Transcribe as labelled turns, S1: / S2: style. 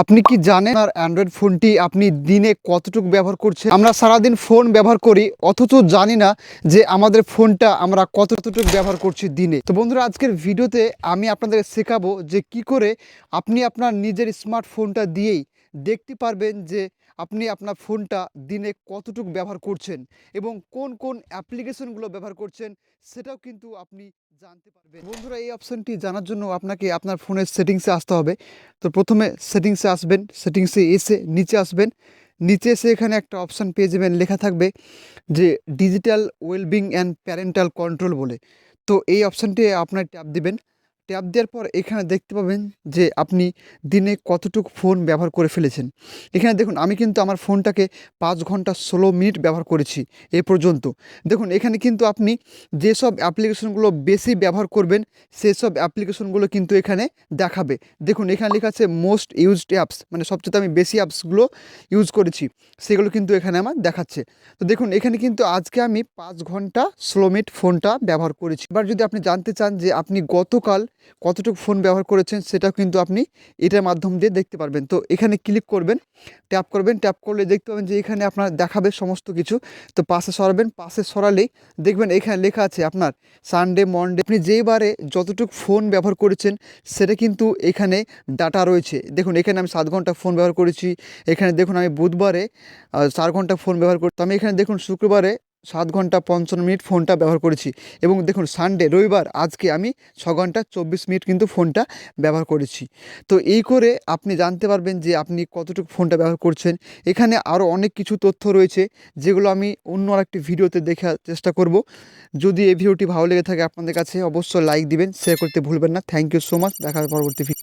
S1: আপনি কি জানেন আর অ্যান্ড্রয়েড ফোনটি আপনি দিনে কতটুকু ব্যবহার করছেন? আমরা সারাদিন ফোন ব্যবহার করি, অথচ জানি না যে আমাদের ফোনটা আমরা কতটুকু ব্যবহার করছি দিনে। তো বন্ধুরা, আজকের ভিডিওতে আমি আপনাদের শেখাবো যে কি করে আপনি আপনার নিজের স্মার্টফোনটা দিয়েই দেখতে পারবেন যে আপনি আপনার ফোনটা দিনে কতটুকু ব্যবহার করছেন এবং কোন কোন অ্যাপ্লিকেশনগুলো ব্যবহার করছেন সেটাও কিন্তু আপনি জানতে পারবেন। বন্ধুরা, এই অপশানটি জানার জন্য আপনাকে আপনার ফোনের সেটিংসে আসতে হবে। তো প্রথমে সেটিংসে আসবেন, সেটিংসে এসে নিচে আসবেন। নিচে এসে এখানে একটা অপশান পেয়ে যাবেন, লেখা থাকবে যে digital wellbeing and parental control বলে। তো এই অপশানটি আপনার ট্যাপ দিবেন। ট্যাপ দেওয়ার পর এখানে দেখতে পাবেন যে আপনি দিনে কতটুকু ফোন ব্যবহার করে ফেলেছেন। এখানে দেখুন, আমি কিন্তু আমার ফোনটাকে পাঁচ ঘণ্টা ষোলো মিনিট ব্যবহার করেছি এ পর্যন্ত। দেখুন, এখানে কিন্তু আপনি যেসব অ্যাপ্লিকেশনগুলো বেশি ব্যবহার করবেন, সেসব অ্যাপ্লিকেশনগুলো কিন্তু এখানে দেখাবে। দেখুন, এখানে লেখা আছে মোস্ট ইউজড অ্যাপস মানে সবচেয়ে আমি বেশি অ্যাপসগুলো ইউজ করেছি, সেগুলো কিন্তু এখানে আমার দেখাচ্ছে। তো দেখুন, এখানে কিন্তু আজকে আমি পাঁচ ঘণ্টা ষোলো মিনিট ফোনটা ব্যবহার করেছি। এবার যদি আপনি জানতে চান যে আপনি গতকাল কতটুকু ফোন ব্যবহার করেছেন সেটাও কিন্তু আপনি এটার মাধ্যম দিয়ে দেখতে পারবেন। তো এখানে ক্লিক করবেন ট্যাপ করবেন ট্যাপ করলে দেখতে পাবেন যে এখানে আপনার দেখাবে সমস্ত কিছু। তো পাশে সরাবেন, পাশে সরালেই দেখবেন এখানে লেখা আছে আপনার সানডে মনডে আপনি যেই বারে যতটুকু ফোন ব্যবহার করেছেন সেটা কিন্তু এখানে ডাটা রয়েছে। দেখুন, এখানে আমি সাত ঘণ্টা ফোন ব্যবহার করেছি, এখানে দেখুন আমি বুধবারে চার ঘণ্টা ফোন ব্যবহার করতাম আমি এখানে দেখুন শুক্রবারে সাত ঘণ্টা পঞ্চান্ন মিনিট ফোনটা ব্যবহার করেছি। এবং দেখুন সানডে রবিবার, আজকে আমি ছ ঘণ্টা চব্বিশ মিনিট কিন্তু ফোনটা ব্যবহার করেছি। তো এই করে আপনি জানতে পারবেন যে আপনি কতটুকু ফোনটা ব্যবহার করছেন। এখানে আরও অনেক কিছু তথ্য রয়েছে, যেগুলো আমি অন্য আরেকটি ভিডিওতে দেখার চেষ্টা করব। যদি এই ভিডিওটি ভালো লেগে থাকে, আপনাদের কাছে অবশ্যই লাইক দিবেন শেয়ার করতে ভুলবেন না। থ্যাংক ইউ সো মাচ দেখার পরবর্তী ভিডিও